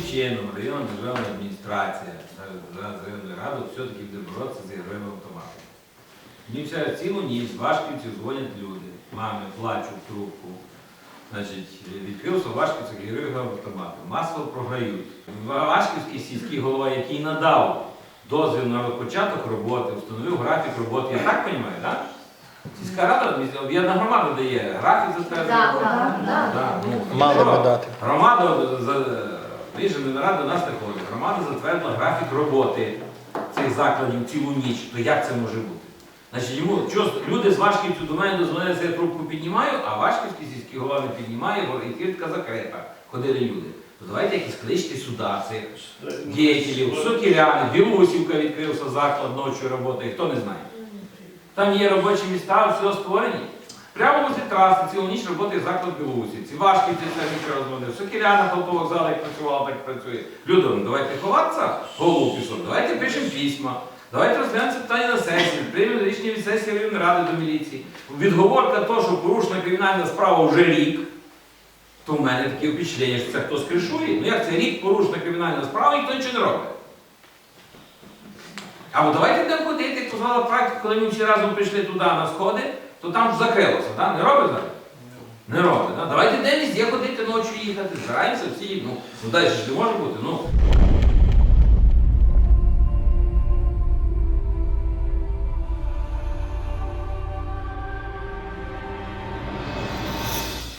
державна адміністрація, районної ради все-таки буде боротися з ігровими автоматами. Мені вся цілу ніч з Вашківців дзвонять люди, мами плачуть трубку. Значить, відкрився Вашківцях ігрових автоматів, масово програють. Вашківський сільський голова, який надав дозвіл на початок роботи, встановив графік роботи. Я так розумію, так? Сільська рада, об'єднана громада дає графік затверджений. Так, так, так. Да, ну, Мали треба. би дати. Громада за- рішення рада до нас не. Громада затвердила графік роботи цих закладів цілу ніч. То як це може бути? Значить, йому що, люди з Вашківцю до мене дозвонилися, я трубку піднімаю, а Вашківський сільський голова не піднімає, бо і квітка закрита. Ходили люди. То давайте якісь кличте сюди цих діятелів, Сокіряни, Білусівка відкрився заклад ночі роботи, хто не знає. Там є робочі міста, все створені. Прямо возле траси, цілу ніч роботи заклад Білоусівці. Важківці це нічого розмовляв. Сокіряна полтовокзал, як працювала, так працює. Люди, ну давайте ховатися, голову в пісок, давайте пишемо письма. Давайте розглянемо це питання на сесії, приймемо рішення від сесії районної ради до міліції. Відговорка то, що порушена кримінальна справа вже рік, то в мене таке впечатлення, що це хтось кришує. Ну як це рік порушена кримінальна справа, ніхто нічого не робить. Або давайте будемо ходити, як позвала практика, коли ми всі разом прийшли туди на сходи, то там ж закрилося, так? Не робить так? Не робить. так? Давайте день везде ходити ночі їхати, збираємося всі. Ну, ну далі ж не може бути. Ну,